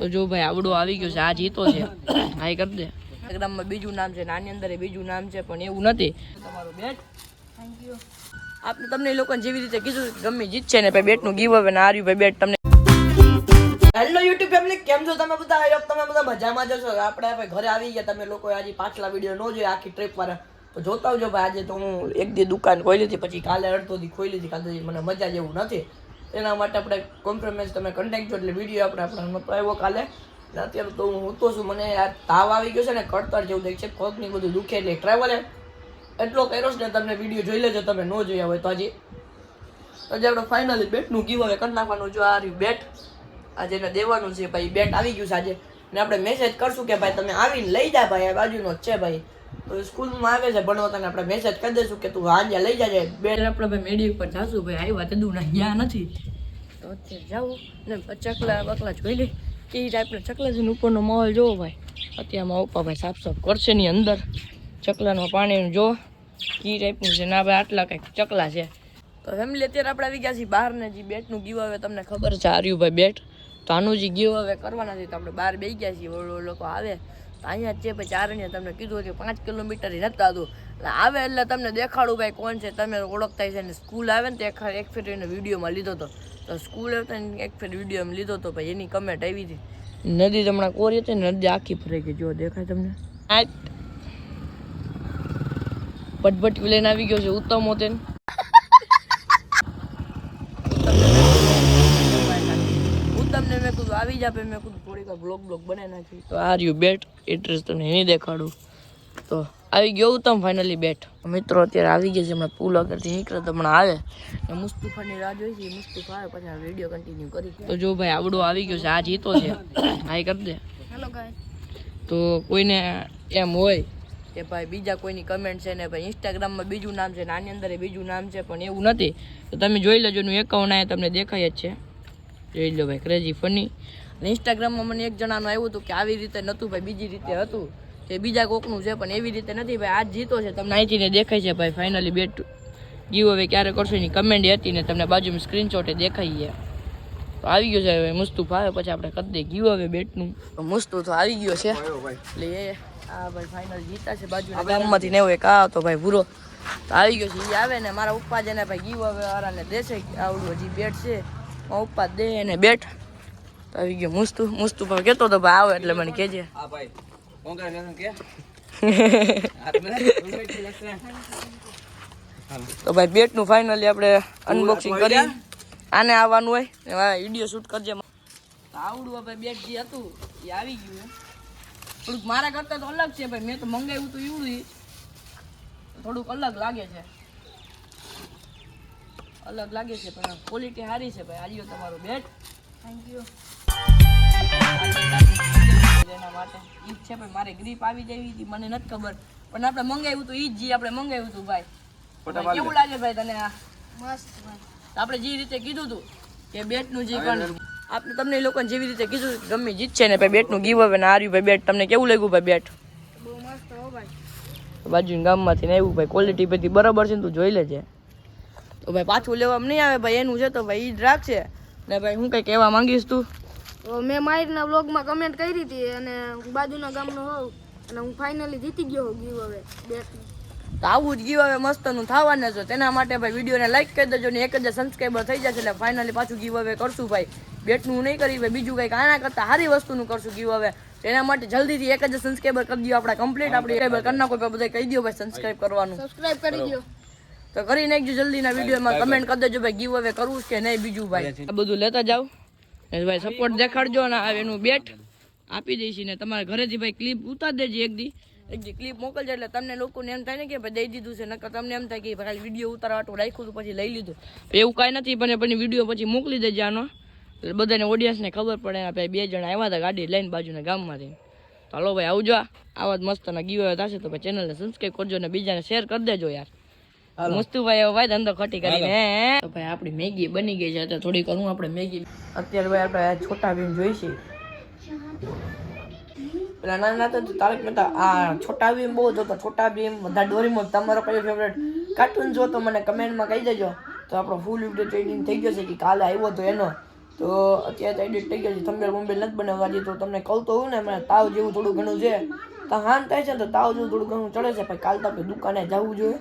તો જો ભાઈ આવડો આવી ગયો છે આ જીતો છે. હા એ કરી દે. ઇન્સ્ટાગ્રામમાં બીજું નામ છે નાની અંદર એ બીજું નામ છે પણ એવું નથી. તમારું બેટ? થેન્ક યુ આપણે તમને એ લોકોને જેવી રીતે કીધું ગમે જીતશે ને ભાઈ બેટનું ગીવ હવે ને આર્યું ભાઈ બેટ તમને હેલો યુટ્યુબ ફેમિલી કેમ છો તમે બધા? આઈ તમે બધા મજામાં જ છો આપણે ભાઈ ઘરે આવી ગયા. તમે લોકો આજે પાછલા વીડિયો ન જોયા આખી ટ્રીપ વાળા. તો જોતા આવજો ભાઈ આજે તો હું એક દી દુકાન ખોલી હતી પછી કાલે અડધો દી ખોલી હતી કાલે મને મજા જેવું નથી. એના માટે આપણે કોમ્પ્રોમાઇઝ તમે કન્ટેક્ટ છો એટલે વીડિયો આપણે આપણે આવ્યો કાલે. ને અત્યારે તો હું તો છું, મને આ તાવ આવી ગયો છે ને, કડતર જેવું દેખ છે પગની બધું દુખે એટલે ટ્રાવેલ એટલો કર્યો છે ને તમને વીડિયો જોઈ લેજો, તમે ન જોયા હોય તો હજી આજે આપણે ફાઇનલી બેટનું ગીવ હવે કરી નાખવાનું જો આ રહ્યું બેટ આજે એને દેવાનું છે, ભાઈ બેટ આવી ગયું છે આજે. ને આપણે મેસેજ કરશું કે, ભાઈ, તમે આવીને લઈ જા, ભાઈ, આ બાજુનો જ છે, ભાઈ. સ્કૂલમાં આવે છે ભણવા તને આપણે મેસેજ કરી દઈશું કે તું આજે લઈ જાજે. બેટ આપણે ભાઈ મેડી ઉપર જાશું ભાઈ આવ્યા તે દૂર ગયા નથી. તો અત્યારે જાવું ને ચકલા બકલા જોઈ લે એ ટાઈપના ચકલા છે ઉપરનો માહોલ જોવો ભાઈ. અત્યારમાં ઉપા ભાઈ સાફ સાફ કરશે ની અંદર. ચકલાનું પાણીનું જો. એ ટાઈપનું છે ના ભાઈ આટલા કંઈક ચકલા છે. તો ફેમિલી અત્યારે આપણે આવી ગયા છીએ બહાર ને, જે બેટનું ગીવ આવે તમને ખબર છે આ ભાઈ બેટ. તો આનું જે ગીવ હવે કરવાના છે. તો આપણે બહાર બે ગયા છીએ. ઓલો લોકો આવે. તો અહીંયા છે ચાર ચારણીયા તમને કીધું હતું પાંચ કિલોમીટર નતા હતું એટલે આવે એટલે તમને દેખાડું ભાઈ કોણ છે. તમે ઓળખતા છે ને સ્કૂલ આવે ને તે એક ફેર એને વિડીયોમાં લીધો હતો. તો સ્કૂલ આવતા એક ફેર વિડીયોમાં લીધો હતો. ભાઈ એની કમેન્ટ આવી હતી. નદી હમણાં કોરી હતી નદી આખી ફરી ગઈ. જો દેખાય તમને. આ ભટભટી લઈને આવી ગયો છે. ઉત્તમ હોતે કીધું ભાઈ મેં કીધું થોડીક બ્લોગ બ્લોગ બનાવી નાખી તો આ રહ્યું બેટ એડ્રેસ તમને એની દેખાડું. તો આવી ગયો ઉત્તમ ફાઇનલી બેટ મિત્રો અત્યારે આવી ગયા છે હમણાં પુલ આગળથી નીકળે તો હમણાં આવે. ને મુસ્તુફાની રાહ જોઈ છે મુસ્તુફા આવે પછી વીડિયો કન્ટિન્યુ કરી તો જો ભાઈ આવડો આવી ગયો છે આ જીતો છે. હા એ કરી દે. હેલો ગાય તો કોઈને એમ હોય કે ભાઈ બીજા કોઈની કમેન્ટ છે ને ભાઈ ઇન્સ્ટાગ્રામમાં બીજું નામ છે નાની અંદર બીજું નામ છે પણ એવું નથી. તો તમે જોઈ લેજો એનું એકાઉન્ટ આ તમને દેખાય જ છે. જોઈ લો ભાઈ ક્રેઝી ફની અને ઇન્સ્ટાગ્રામમાં મને એક જણાનું આવ્યું હતું કે આવી રીતે નહોતું ભાઈ બીજી રીતે હતું. કે બીજા કોકનું છે પણ એવી રીતે નથી ભાઈ આજ જીતો છે. તમને અહીંથી ને દેખાય છે ભાઈ ફાઇનલી બેટ ગીવ હવે ક્યારે કરશો એની કમેન્ટ હતી ને તમને બાજુમાં સ્ક્રીનશોટે દેખાઈ છે. તો આવી ગયો છે હવે મુસ્તુફ આવે પછી આપણે કરી દઈએ ગીવ હવે બેટનું. તો મુસ્તુ તો આવી ગયો છે. એટલે એ આ ભાઈ ફાઇનલ જીતા છે બાજુ ગામમાંથી. ને એક આ હતો ભાઈ ભૂરો. તો આવી ગયો છે એ આવે ને મારા ઉપા જેને ભાઈ ગીવ હવે વાળાને દેશે આવડું હજી બેટ છે. હું ઉપા દે એને બેટ તો આવી ગયો. મુસ્તુ મુસ્તુ પણ કહેતો તો ભાઈ આવે એટલે મને કેજે. હા ભાઈ તો ભાઈ બેટનું ફાઇનલી આપણે અનબોક્સિંગ કરી આને આવવાનું હોય. વીડિયો શૂટ કરજે. આવડું ભાઈ બેટ જે હતું એ આવી ગયું. થોડુંક મારા કરતા તો અલગ છે ભાઈ. મેં તો મંગાવ્યું હતું એવડું થોડુંક અલગ લાગે છે. અલગ લાગે છે પણ ક્વોલિટી સારી છે ભાઈ. આવ્યો તમારો બેટ. થેન્ક યુ એના માટે ઈ છે ભાઈ મારે ગ્રીપ આવી જવી હતી મને નથી ખબર. પણ આપણે મંગાવ્યું હતું ઈ જ જે આપણે મંગાવ્યું હતું ભાઈ. ભાઈ, કેવું લાગે ભાઈ તને આ? મસ્ત ભાઈ. આપણે જે રીતે કીધું હતું કે બેટનું જે પણ આપણે તમને લોકો લોકોને જેવી રીતે કીધું ગમે જીતશે ને ભાઈ બેટનું ગીવ હવે ને હાર્યું ભાઈ બેટ. તમને કેવું લાગ્યું ભાઈ બેટ? બહુ મસ્ત હો ભાઈ. બાજુના ગામમાંથી ને આવ્યું ભાઈ ક્વોલિટી બધી બરાબર છે ને તું જોઈ લેજે. તો ભાઈ પાછું લેવામાં નહીં આવે ભાઈ એનું છે તો ભાઈ ઈ જ રાખશે ને ભાઈ હું કઈ કહેવા માંગીશ તું? તો મેં મારીના બ્લોગમાં કમેન્ટ કરી હતી અને હું બાજુના ગામનો હોઉં અને હું ફાઇનલી જીતી ગયો ગીવ હવે બેટનું તો આવું જ ગીવ હવે મસ્તનું થવાના છો. તેના માટે ભાઈ વિડીયોને લાઈક કરી દેજો ને એક હજાર સબસ્ક્રાઈબર થઈ જશે એટલે ફાઇનલી પાછું ગીવ હવે કરશું ભાઈ. બેટનું નહીં કરી ભાઈ બીજું કંઈક આના કરતાં સારી વસ્તુનું કરશું ગીવ હવે તેના માટે જલ્દીથી એક હજાર સબસ્ક્રાઈબર કરી દો આપણે કમ્પ્લીટ આપણી કરી નાખો બધા કહી દો ભાઈ સબસ્ક્રાઈબ કરવાનું. સબસ્ક્રાઈબ કરી દો તો કરી નાખજો જલ્દીના વિડીયોમાં કમેન્ટ કરી દેજો ભાઈ ગીવ હવે કરવું છે કે નહીં બીજું ભાઈ. આ બધું લેતા જાઓ. ને ભાઈ સપોર્ટ દેખાડજો ને આ એનું બેટ આપી દઈશી ને તમારા ઘરેથી ભાઈ ક્લિપ ઉતાર દેજે એક દી. એક દી ક્લિપ મોકલજો એટલે તમને લોકોને એમ થાય ને કે ભાઈ દઈ દીધું છે નકર તમને એમ થાય કે ભાઈ વીડિયો ઉતારવા રાખ્યું હતું પછી લઈ લીધું. એવું કાંઈ નથી પણ પણ વીડિયો પછી મોકલી દેજે આનો. એટલે બધાને ઓડિયન્સને ખબર પડે ને ભાઈ બે જણા આવ્યા હતા ગાડી લઈને બાજુના ગામમાંથી. તો હાલો ભાઈ આવજો આવા જ મસ્તના ગીવ થશે તો ભાઈ ચેનલને સબસ્ક્રાઈબ કરજો ને બીજાને શેર કરી દેજો યાર. મુસ્તુભાઈ હવે ભાઈ ધંધો ખોટી કરીને તો ભાઈ આપણી મેગી બની ગઈ છે અત્યારે થોડી કરું આપણે મેગી અત્યારે ભાઈ આપણે છોટા ભીમ જોઈશે પેલા નાના હતા તો તારક મહેતા આ છોટા ભીમ બહુ જોતો છોટા ભીમ બધા ડોરીમોન તમારો કયો ફેવરેટ કાર્ટૂન જો તો મને કમેન્ટમાં કહી દેજો. તો આપણો ફૂલ વીડિયો ટ્રેનિંગ થઈ ગયો છે કે કાલે આવ્યો તો એનો. તો અત્યારે તો એડિટ થઈ ગયો છે. થંબેલ બંબેલ નથી બનાવવા હજી તો તમને કહું તો હું ને મને તાવ જેવું થોડું ઘણું છે. તો હાન થાય છે ને તો તાવ જેવું થોડું ઘણું ચડે છે. પછી કાલ તો આપણે દુકાને જવું જોઈએ.